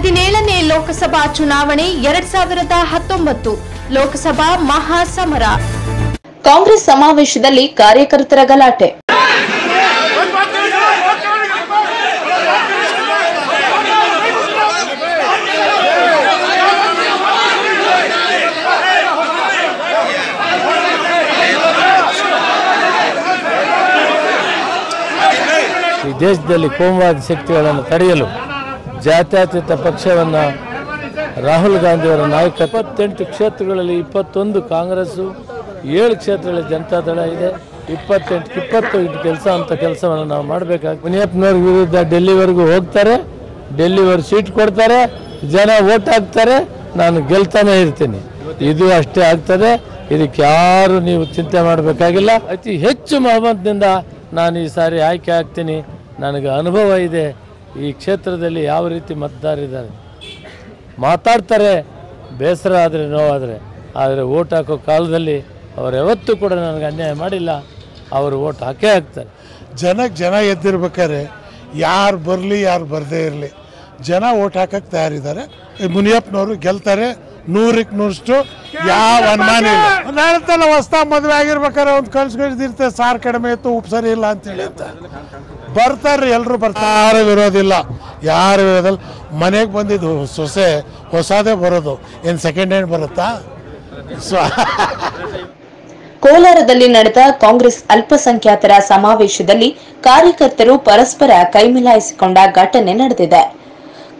ಹದಿನೇಳನೇ ಲೋಕಸಭಾ ಚುನಾವಣೆ ಎರಡ್ ಸಾವಿರದ ಹತ್ತೊಂಬತ್ತು. ಲೋಕಸಭಾ ಮಹಾಸಮರ. ಕಾಂಗ್ರೆಸ್ ಸಮಾವೇಶದಲ್ಲಿ ಕಾರ್ಯಕರ್ತರ ಗಲಾಟೆ. ಈ ದೇಶದಲ್ಲಿ ಕೋಮುವಾದ ಶಕ್ತಿಗಳನ್ನು ತಡೆಯಲು ಜಾತ್ಯತೀತ ಪಕ್ಷವನ್ನು ರಾಹುಲ್ ಗಾಂಧಿಯವರ ನಾಯಕ ಇಪ್ಪತ್ತೆಂಟು ಕ್ಷೇತ್ರಗಳಲ್ಲಿ ಇಪ್ಪತ್ತೊಂದು ಕಾಂಗ್ರೆಸ್ಸು, ಏಳು ಕ್ಷೇತ್ರಗಳಲ್ಲಿ ಜನತಾ ದಳ ಇದೆ. ಇಪ್ಪತ್ತೆಂಟು ಇಪ್ಪತ್ತು ಇದು ಕೆಲಸ ಅಂತ ಕೆಲಸವನ್ನು ನಾವು ಮಾಡಬೇಕಾಗಿ ಮುನಿಯಪ್ಪನವ್ರ ವಿರುದ್ಧ ಡೆಲ್ಲಿವರೆಗೂ ಹೋಗ್ತಾರೆ ಡೆಲ್ಲಿವರೆಗೂ ಸೀಟ್ ಕೊಡ್ತಾರೆ, ಜನ ಓಟ್ ಹಾಕ್ತಾರೆ, ನಾನು ಗೆಲ್ತಾನೆ ಇರ್ತೀನಿ. ಇದು ಅಷ್ಟೇ ಆಗ್ತದೆ. ಇದಕ್ಕೆ ಯಾರು ನೀವು ಚಿಂತೆ ಮಾಡಬೇಕಾಗಿಲ್ಲ. ಅತಿ ಹೆಚ್ಚು ಮಹಮ್ಮದ್ನಿಂದ ನಾನು ಈ ಸಾರಿ ಆಯ್ಕೆ ಆಗ್ತೀನಿ. ನನಗೆ ಅನುಭವ ಇದೆ. ಈ ಕ್ಷೇತ್ರದಲ್ಲಿ ಯಾವ ರೀತಿ ಮತದಾರಿದ್ದಾರೆ ಮಾತಾಡ್ತಾರೆ, ಬೇಸರ ಆದರೆ ನೋವಾದರೆ, ಆದರೆ ಓಟ್ ಹಾಕೋ ಕಾಲದಲ್ಲಿ ಅವರು ಯಾವತ್ತೂ ಕೂಡ ನನಗೆ ಅನ್ಯಾಯ ಮಾಡಿಲ್ಲ, ಅವರು ಓಟ್ ಹಾಕೇ ಹಾಕ್ತಾರೆ. ಜನಕ್ಕೆ ಜನ ಎದ್ದಿರ್ಬೇಕಾದ್ರೆ ಯಾರು ಬರಲಿ, ಯಾರು ಬರದೇ ಇರಲಿ, ಜನ ಓಟ್ ಹಾಕಕ್ಕೆ ತಯಾರಿದ್ದಾರೆ. ಮುನಿಯಪ್ಪನವರು ಗೆಲ್ತಾರೆ ನೂರಕ್ಕೆ ನೂರಷ್ಟು ಯಾವ ಅನುಮಾನ ಇಲ್ಲ. ನಾಳೆ ಹೊಸ್ತ ಮದುವೆ ಆಗಿರ್ಬೇಕಾದ್ರೆ ಒಂದು ಕಳ್ಸ್ಕೊಳ್ದಿರ್ತೆ ಸಾರ್ ಕಡಿಮೆ ಇತ್ತು ಉಪ್ಪು ಸರಿ ಇಲ್ಲ ಅಂತೇಳಿ ಅಂತ. ಬರ್ತಾರ್ರಿ ಎಲ್ಲರೂ ಬರ್ತಾರೆ ಯಾರು ವಿರೋಧಿಲ್ಲ. ಯಾರು ಇರೋದಿಲ್ಲ ಮನೆಗೆ ಬಂದಿದ್ದು ಸೊಸೆ ಹೊಸದೇ ಬರೋದು. ಏನು ಸೆಕೆಂಡ್ ಹ್ಯಾಂಡ್ ಬರುತ್ತಾ? ಸೊ ಕೋಲಾರದಲ್ಲಿ ನಡೆದ ಕಾಂಗ್ರೆಸ್ ಅಲ್ಪಸಂಖ್ಯಾತರ ಸಮಾವೇಶದಲ್ಲಿ ಕಾರ್ಯಕರ್ತರು ಪರಸ್ಪರ ಕೈಮಿಲಾಯಿಸಿಕೊಂಡ ಘಟನೆ ನಡೆದಿದೆ.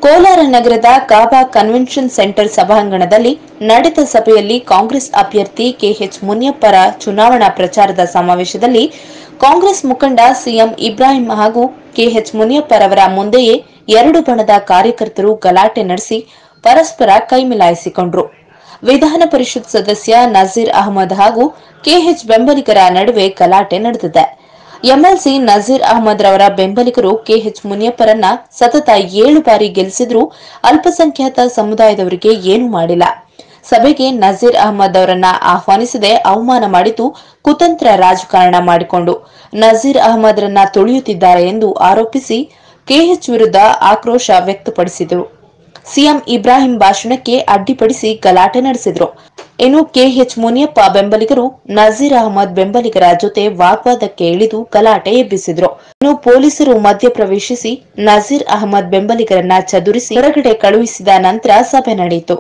ಕೋಲಾರ ನಗರದ ಕಾಬಾ ಕನ್ವೆನ್ಷನ್ ಸೆಂಟರ್ ಸಭಾಂಗಣದಲ್ಲಿ ನಡೆದ ಸಭೆಯಲ್ಲಿ ಕಾಂಗ್ರೆಸ್ ಅಭ್ಯರ್ಥಿ ಕೆಎಚ್ ಮುನಿಯಪ್ಪರ ಚುನಾವಣಾ ಪ್ರಚಾರದ ಸಮಾವೇಶದಲ್ಲಿ ಕಾಂಗ್ರೆಸ್ ಮುಖಂಡ ಸಿಎಂ ಇಬ್ರಾಹಿಂ ಹಾಗೂ ಕೆಎಚ್ ಮುನಿಯಪ್ಪರವರ ಮುಂದೆಯೇ ಎರಡು ಬಣದ ಕಾರ್ಯಕರ್ತರು ಗಲಾಟೆ ನಡೆಸಿ ಪರಸ್ಪರ ಕೈಮಿಲಾಯಿಸಿಕೊಂಡರು. ವಿಧಾನ ಪರಿಷತ್ ಸದಸ್ಯ ನಜೀರ್ ಅಹಮದ್ ಹಾಗೂ ಕೆಎಚ್ ಬೆಂಬಲಿಗರ ನಡುವೆ ಗಲಾಟೆ ನಡೆದಿದೆ. ಎಂಎಲ್ಸಿ ನಜೀರ್ ಅಹಮದ್ ರವರ ಬೆಂಬಲಿಗರು ಕೆಎಚ್ ಮುನಿಯಪ್ಪರನ್ನ ಸತತ ಏಳು ಬಾರಿ ಗೆಲ್ಲಿಸಿದ್ರೂ ಅಲ್ಪಸಂಖ್ಯಾತ ಸಮುದಾಯದವರಿಗೆ ಏನು ಮಾಡಿಲ್ಲ. ಸಭೆಗೆ ನಜೀರ್ ಅಹಮದ್ ಅವರನ್ನ ಆಹ್ವಾನಿಸದೆ ಅವಮಾನ ಮಾಡಿದ್ದು ಕುತಂತ್ರ ರಾಜಕಾರಣ ಮಾಡಿಕೊಂಡು. ನಜೀರ್ ಅಹಮದ್ರನ್ನ ತುಳಿಯುತ್ತಿದ್ದಾರೆ ಎಂದು ಆರೋಪಿಸಿ ಕೆಎಚ್ ವಿರುದ್ಧ ಆಕ್ರೋಶ ವ್ಯಕ್ತಪಡಿಸಿದರು. ಸಿಎಂ ಇಬ್ರಾಹಿಂ ಭಾಷಣಕ್ಕೆ ಅಡ್ಡಿಪಡಿಸಿ ಗಲಾಟೆ ನಡೆಸಿದರು. ಇನ್ನು ಕೆಎಚ್ ಮುನಿಯಪ್ಪ ಬೆಂಬಲಿಗರು, ನಜೀರ್ ಅಹಮದ್ ಬೆಂಬಲಿಗರ ಜೊತೆ ವಾಗ್ವಾದಕ್ಕೆ ಇಳಿದು ಗಲಾಟೆ ಎಬ್ಬಿಸಿದ್ರು. ಇನ್ನು ಪೊಲೀಸರು ಮಧ್ಯಪ್ರವೇಶಿಸಿ ನಜೀರ್ ಅಹಮದ್ ಬೆಂಬಲಿಗರನ್ನ ಚದುರಿಸಿ ಹೊರಗಡೆ ಕಳುಹಿಸಿದ ನಂತರ ಸಭೆ ನಡೆಯಿತು.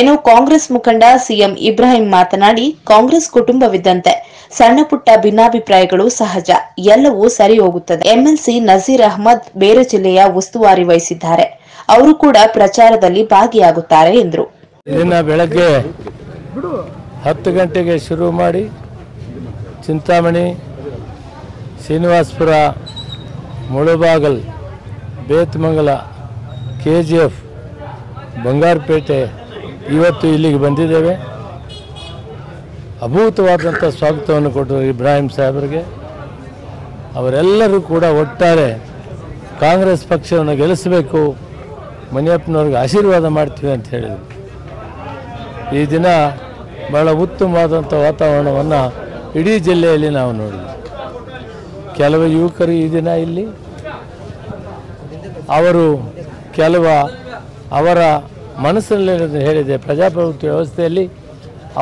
ಇನ್ನು ಕಾಂಗ್ರೆಸ್ ಮುಖಂಡ ಸಿಎಂ ಇಬ್ರಾಹಿಂ ಮಾತನಾಡಿ, ಕಾಂಗ್ರೆಸ್ ಕುಟುಂಬವಿದ್ದಂತೆ ಸಣ್ಣ ಪುಟ್ಟ ಭಿನ್ನಾಭಿಪ್ರಾಯಗಳು ಸಹಜ, ಎಲ್ಲವೂ ಸರಿ ಹೋಗುತ್ತದೆ ಎಂಎಲ್ಸಿ ನಜೀರ್ ಅಹಮದ್ ಬೇರೆ ಜಿಲ್ಲೆಯ ಉಸ್ತುವಾರಿ ವಹಿಸಿದ್ದಾರೆ. ಅವರು ಕೂಡ ಪ್ರಚಾರದಲ್ಲಿ ಭಾಗಿಯಾಗುತ್ತಾರೆ ಎಂದರು. ದಿನ ಬೆಳಗ್ಗೆ ಹತ್ತು ಗಂಟೆಗೆ ಶುರು ಮಾಡಿ Chintamani, Srinivaspur, Mulbagal, Bethamangala K G F Bangarpet ಇವತ್ತು ಇಲ್ಲಿಗೆ ಬಂದಿದ್ದೇವೆ. ಅಭೂತವಾದಂಥ ಸ್ವಾಗತವನ್ನು ಕೊಟ್ಟರು ಇಬ್ರಾಹಿಂ ಸಾಹೇಬರಿಗೆ. ಅವರೆಲ್ಲರೂ ಕೂಡ ಒಟ್ಟಾರೆ ಕಾಂಗ್ರೆಸ್ ಪಕ್ಷವನ್ನು ಗೆಲ್ಲಿಸಬೇಕು. ಮನಿಯಪ್ಪನವ್ರಿಗೆ ಆಶೀರ್ವಾದ ಮಾಡ್ತೀವಿ ಅಂತ ಹೇಳಿದರು. ಈ ದಿನ ಬಹಳ ಉತ್ತಮವಾದಂಥ ವಾತಾವರಣವನ್ನು ಇಡೀ ಜಿಲ್ಲೆಯಲ್ಲಿ ನಾವು ನೋಡಿದ್ವಿ. ಕೆಲವು ಯುವಕರು ಈ ದಿನ ಇಲ್ಲಿ, ಅವರು ಕೆಲವು ಅವರ ಮನಸ್ಸಿನಲ್ಲಿ ಹೇಳಿದೆ ಪ್ರಜಾಪ್ರಭುತ್ವ ವ್ಯವಸ್ಥೆಯಲ್ಲಿ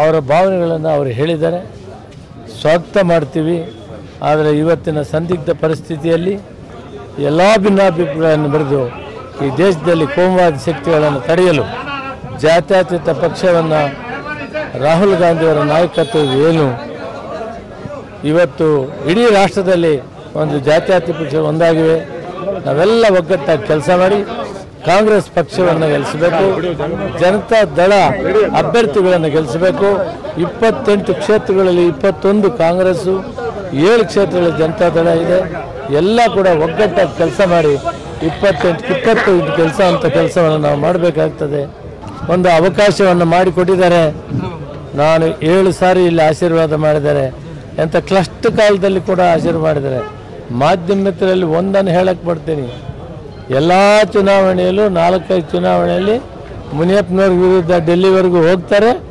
ಅವರ ಭಾವನೆಗಳನ್ನು ಅವರು ಹೇಳಿದ್ದಾರೆ. ಸ್ವಾಗತ ಮಾಡ್ತೀವಿ. ಆದರೆ ಇವತ್ತಿನ ಸಂದಿಗ್ಧ ಪರಿಸ್ಥಿತಿಯಲ್ಲಿ ಎಲ್ಲ ಭಿನ್ನಾಭಿಪ್ರಾಯವನ್ನು ಬರೆದು ಈ ದೇಶದಲ್ಲಿ ಕೋಮುವಾದ ಶಕ್ತಿಗಳನ್ನು ತಡೆಯಲು ಜಾತ್ಯತೀತ ಪಕ್ಷವನ್ನು ರಾಹುಲ್ ಗಾಂಧಿಯವರ ನಾಯಕತ್ವ ಏನು? ಇವತ್ತು ಇಡೀ ರಾಷ್ಟ್ರದಲ್ಲಿ ಒಂದು ಜಾತ್ಯತೀತ ಪಕ್ಷ ಒಂದಾಗಿವೆ. ನಾವೆಲ್ಲ ಒಗ್ಗಟ್ಟಾಗಿ ಕೆಲಸ ಮಾಡಿ ಕಾಂಗ್ರೆಸ್ ಪಕ್ಷವನ್ನು ಗೆಲ್ಲಿಸಬೇಕು ಜನತಾ ದಳ ಅಭ್ಯರ್ಥಿಗಳನ್ನು ಗೆಲ್ಲಿಸಬೇಕು ಇಪ್ಪತ್ತೆಂಟು ಕ್ಷೇತ್ರಗಳಲ್ಲಿ ಇಪ್ಪತ್ತೊಂದು ಕಾಂಗ್ರೆಸ್ಸು, ಏಳು ಕ್ಷೇತ್ರಗಳಲ್ಲಿ ಜನತಾ ದಳ ಇದೆ. ಎಲ್ಲ ಕೂಡ ಒಗ್ಗಟ್ಟಾಗಿ ಕೆಲಸ ಮಾಡಿ ಇಪ್ಪತ್ತೆಂಟು ಇಪ್ಪತ್ತು ಕೆಲಸ ಅಂತ ಕೆಲಸವನ್ನು ನಾವು ಮಾಡಬೇಕಾಗ್ತದೆ. ಒಂದು ಅವಕಾಶವನ್ನು ಮಾಡಿಕೊಟ್ಟಿದ್ದಾರೆ. ನಾನು ಏಳು ಸಾರಿ ಇಲ್ಲಿ ಆಶೀರ್ವಾದ ಮಾಡಿದ್ದಾರೆ. ಎಂಥ ಕ್ಲಷ್ಟ ಕಾಲದಲ್ಲಿ ಕೂಡ ಆಶೀರ್ವಾದ ಮಾಡಿದ್ದಾರೆ. ಮಾಧ್ಯಮದಲ್ಲಿ ಒಂದನ್ನು ಹೇಳಕ್ಕೆ ಬರ್ತೀನಿ. ಎಲ್ಲ ಚುನಾವಣೆಯಲ್ಲೂ, ನಾಲ್ಕೈದು ಚುನಾವಣೆಯಲ್ಲಿ ಮುನಿಯಪ್ಪನವ್ರ ವಿರುದ್ಧ ಡೆಲ್ಲಿವರೆಗೂ ಹೋಗ್ತಾರೆ.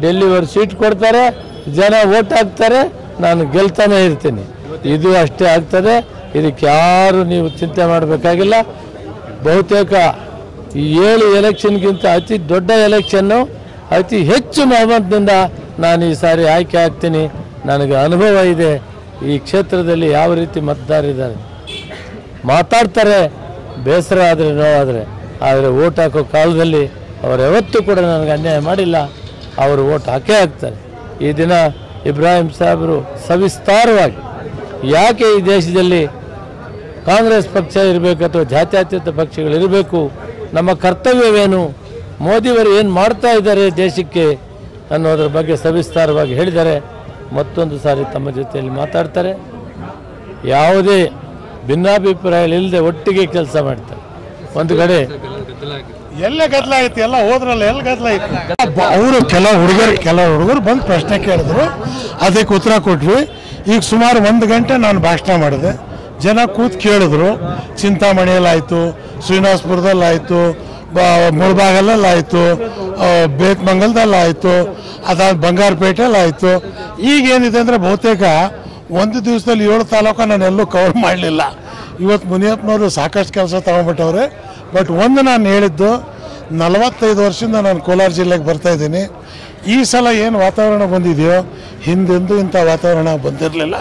ಡೆಲ್ಲಿವರ್ ಸೀಟ್ ಕೊಡ್ತಾರೆ. ಜನ ಓಟ್ ಹಾಕ್ತಾರೆ. ನಾನು ಗೆಲ್ತಾನೆ ಇರ್ತೀನಿ. ಇದು ಅಷ್ಟೇ ಆಗ್ತದೆ. ಇದಕ್ಕೆ ಯಾರು ನೀವು ಚಿಂತೆ ಮಾಡಬೇಕಾಗಿಲ್ಲ. ಬಹುತೇಕ ಈ ಏಳು ಎಲೆಕ್ಷನ್ಗಿಂತ ಅತಿ ದೊಡ್ಡ ಎಲೆಕ್ಷನ್ನು ಅತಿ ಹೆಚ್ಚು ಬಹುಮತದಿಂದ ನಾನು ಈ ಸಾರಿ ಆಯ್ಕೆ ಆಗ್ತೀನಿ. ನನಗೆ ಅನುಭವ ಇದೆ. ಈ ಕ್ಷೇತ್ರದಲ್ಲಿ ಯಾವ ರೀತಿ ಮತದಾರರಿದ್ದಾರೆ ಮಾತಾಡ್ತಾರೆ, ಬೇಸರ ಆದರೆ ನೋವಾದರೆ. ಆದರೆ ಓಟ್ ಹಾಕೋ ಕಾಲದಲ್ಲಿ ಅವರು ಯಾವತ್ತೂ ಕೂಡ ನನಗೆ ಅನ್ಯಾಯ ಮಾಡಿಲ್ಲ. ಅವರು ಓಟ್ ಹಾಕೇ ಹಾಕ್ತಾರೆ. ಈ ದಿನ ಇಬ್ರಾಹಿಂ ಸಾಹೇಬರು ಸವಿಸ್ತಾರವಾಗಿ, ಯಾಕೆ ಈ ದೇಶದಲ್ಲಿ ಕಾಂಗ್ರೆಸ್ ಪಕ್ಷ ಇರಬೇಕು ಅಥವಾ ಜಾತ್ಯತೀತ ಪಕ್ಷಗಳಿರಬೇಕು ನಮ್ಮ ಕರ್ತವ್ಯವೇನು? ಮೋದಿಯವರು ಏನು ಮಾಡ್ತಾ ಇದ್ದಾರೆ ದೇಶಕ್ಕೆ ಅನ್ನೋದ್ರ ಬಗ್ಗೆ ಸವಿಸ್ತಾರವಾಗಿ ಹೇಳಿದ್ದಾರೆ. ಮತ್ತೊಂದು ಸಾರಿ ತಮ್ಮ ಜೊತೆಯಲ್ಲಿ ಮಾತಾಡ್ತಾರೆ. ಯಾವುದೇ ಭಿನ್ನಾಭಿಪ್ರಾಯ ಇಲ್ಲದೆ ಒಟ್ಟಿಗೆ ಕೆಲಸ ಮಾಡ್ತಾರೆ. ಒಂದು ಕಡೆ ಎಲ್ಲ ಗದ್ದಲ ಐತಿ ಎಲ್ಲ ಹೋದ್ರಲ್ಲ ಎಲ್ಲ ಗದ್ದಲ ಐತಿ ಅವರು ಕೆಲವು ಹುಡುಗರು ಕೆಲವು ಹುಡುಗರು ಬಂದು ಪ್ರಶ್ನೆ ಕೇಳಿದ್ರು ಅದಕ್ಕೆ ಉತ್ತರ ಕೊಟ್ವಿ ಈಗ ಸುಮಾರು ಒಂದು ಗಂಟೆ ನಾನು ಭಾಷಣ ಮಾಡಿದೆ. ಜನ ಕೂತ್ ಕೇಳಿದ್ರು, ಚಿಂತಾಮಣಿಯಲ್ಲಾಯಿತು, ಶ್ರೀನಿವಾಸಪುರದಲ್ಲಾಯಿತು ಮುಳಬಾಗಲಲ್ಲಾಯಿತು ಬೇತ್ಮಂಗಲದಲ್ಲಾಯಿತು, ಅದಾದ ಬಂಗಾರಪೇಟೆಲ್ಲಾಯಿತು ಈಗೇನಿದೆ ಅಂದರೆ ಬಹುತೇಕ ಒಂದು ದಿವಸದಲ್ಲಿ ಏಳು ತಾಲೂಕು ನಾನು ಎಲ್ಲೂ ಕವರ್ ಮಾಡಲಿಲ್ಲ. ಇವತ್ತು ಮುನಿಯಪ್ಪನವರು ಸಾಕಷ್ಟು ಕೆಲಸ ತಗೊಂಡ್ಬಿಟ್ಟವ್ರೆ. ಬಟ್ ಒಂದು ನಾನು ಹೇಳಿದ್ದು, ನಲವತ್ತೈದು ವರ್ಷದಿಂದ ನಾನು ಕೋಲಾರ ಜಿಲ್ಲೆಗೆ ಬರ್ತಾ ಇದ್ದೀನಿ. ಈ ಸಲ ಏನು ವಾತಾವರಣ ಬಂದಿದೆಯೋ, ಹಿಂದೆಂದು ಇಂಥ ವಾತಾವರಣ ಬಂದಿರಲಿಲ್ಲ.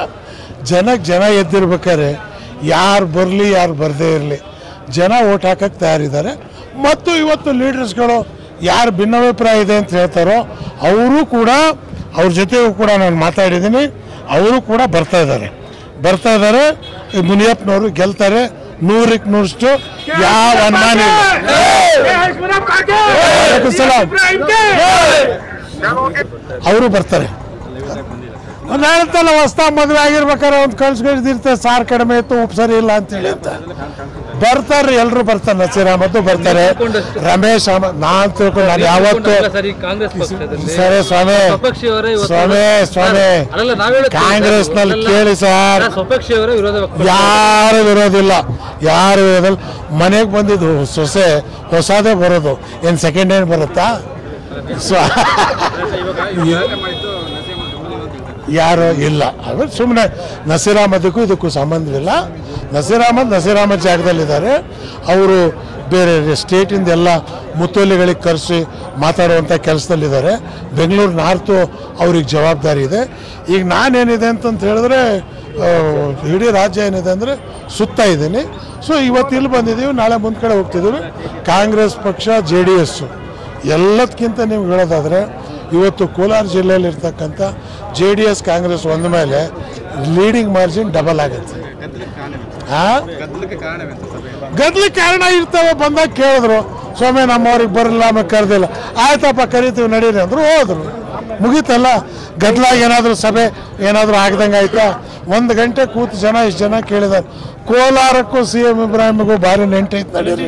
ಜನಕ್ಕೆ ಜನ ಎದ್ದಿರ್ಬೇಕಾದ್ರೆ ಯಾರು ಬರಲಿ ಯಾರು ಬರದೇ ಇರಲಿ. ಜನ ಓಟ್ ಹಾಕಕ್ಕೆ ತಯಾರಿದ್ದಾರೆ. ಮತ್ತು ಇವತ್ತು ಲೀಡರ್ಸ್ಗಳು ಯಾರು ಭಿನ್ನಾಭಿಪ್ರಾಯ ಇದೆ ಅಂತ ಹೇಳ್ತಾರೋ ಅವರು ಕೂಡ ಅವ್ರ ಜೊತೆಗೂ ಕೂಡ ನಾನು ಮಾತಾಡಿದ್ದೀನಿ. ಅವರು ಕೂಡ ಬರ್ತಾ ಇದ್ದಾರೆ. ಬರ್ತಾ ಇದ್ದಾರೆ. ಮುನಿಯಪ್ಪನವರು ಗೆಲ್ತಾರೆ. ನೂರಕ್ಕೆ ನೂರಷ್ಟು. ಯಾವ ಅನುಮಾನ ಇಲ್ಲ. ಅವರು ಬರ್ತಾರೆ. ಒಂದು ಹೇಳ್ತಲ್ಲ ಹೊಸ್ತ ಮದುವೆ ಆಗಿರ್ಬೇಕಾದ್ರೆ ಒಂದು ಕಳ್ಸ್ಕೊಂಡಿರ್ತಾರೆ ಸಾರ್ ಕಡಿಮೆ ಇತ್ತು ಉಪ್ಪು ಸರಿ ಇಲ್ಲ ಅಂತೇಳಿ ಅಂತ. ಬರ್ತಾರೆ ಎಲ್ಲರೂ ಬರ್ತಾರೆ ನಸೀರ್ ಅಹಮದ್ ಬರ್ತಾರೆ ರಮೇಶ್ ನಾನು ನಾನ್ ತಿಳ್ಕೊಂಡು ನಾನು ಯಾವತ್ತು ಸರಿ ಸ್ವಾಮಿ. ಸ್ವಾಮಿ ಸ್ವಾಮಿ. ಅಲ್ಲಲ್ಲ, ನಾವ್ ಹೇಳೋದು ಕಾಂಗ್ರೆಸ್ನಲ್ಲಿ ಅಲ್ಲಲ್ಲ. ಕೇಳಿ ಸರ್. ಯಾರು ವಿರೋಧಿಲ್ಲ ಯಾರು ವಿರೋಧಿಲ್ಲ ಮನೆಗೆ ಬಂದಿದ್ದು ಸೊಸೆ ಹೊಸದೇ ಬರೋದು. ಏನು ಸೆಕೆಂಡ್ ಹ್ಯಾಂಡ್ ಬರುತ್ತಾ? ಸ್ವ ಯಾರು ಇಲ್ಲ. ಅದು ಸುಮ್ಮನೆ ನಸೀರಾಮದಕ್ಕೂ ಇದಕ್ಕೂ ಸಂಬಂಧವಿಲ್ಲ. ನಸೀರಾಮದ್ ನಸೀರಾಮ ನಸೀರ್ ಜಾಗದಲ್ಲಿದ್ದಾರೆ. ಅವರು ಬೇರೆ ಸ್ಟೇಟಿಂದ ಎಲ್ಲ ಮುತ್ತೋಲಿಗಳಿಗೆ ಕರೆಸಿ ಮಾತಾಡುವಂಥ ಕೆಲಸದಲ್ಲಿದ್ದಾರೆ. ಬೆಂಗಳೂರು ನಾರ್ತು ಅವ್ರಿಗೆ ಜವಾಬ್ದಾರಿ ಇದೆ. ಈಗ ನಾನೇನಿದೆ ಅಂತಂತ ಹೇಳಿದ್ರೆ ಇಡೀ ರಾಜ್ಯ ಏನಿದೆ ಅಂದರೆ ಸುತ್ತಾ ಇದ್ದೀನಿ. ಸೊ ಇವತ್ತು ಇಲ್ಲಿ ಬಂದಿದ್ದೀವಿ, ನಾಳೆ ಮುಂದ್ಕಡೆ ಹೋಗ್ತಿದ್ದೀವಿ. ಕಾಂಗ್ರೆಸ್ ಪಕ್ಷ ಜೆ ಡಿ ಎಸ್ಸು ಎಲ್ಲದಕ್ಕಿಂತ ನೀವು ಹೇಳೋದಾದರೆ ಇವತ್ತು ಕೋಲಾರ ಜಿಲ್ಲೆಯಲ್ಲಿ ಇರ್ತಕ್ಕಂಥ ಜೆ ಡಿ ಎಸ್ ಕಾಂಗ್ರೆಸ್ ಒಂದ ಮೇಲೆ ಲೀಡಿಂಗ್ ಮಾರ್ಜಿನ್ ಡಬಲ್ ಆಗುತ್ತೆ. ಗದ್ಲಿಕ್ಕೆ ಕಾರಣ ಇರ್ತವೆ ಬಂದಾಗ ಕೇಳಿದ್ರು, ಸ್ವಾಮಿ, ನಮ್ಮವ್ರಿಗೆ ಬರಲಿಲ್ಲ, ಆಮೇಲೆ ಕರೆದಿಲ್ಲ. ಆಯ್ತಪ್ಪ, ಕರಿತೀವಿ, ನಡೀರಿ, ಅಂದ್ರು ಹೋದ್ರು. ಮುಗೀತಲ್ಲ? ಗದ್ಲ ಏನಾದರೂ ಸಭೆ ಏನಾದರೂ ಆಗ್ದಂಗೆ ಆಯ್ತಾ? ಒಂದು ಗಂಟೆ ಕೂತು ಜನ ಇಷ್ಟು ಜನ ಕೇಳಿದಾರೆ. ಕೋಲಾರಕ್ಕೂ ಸಿ ಎಂ ಇಬ್ರಾಹಿಮ್ಗೂ ಭಾರಿ ನೆಂಟೈತೆ ನಡೀರಿ.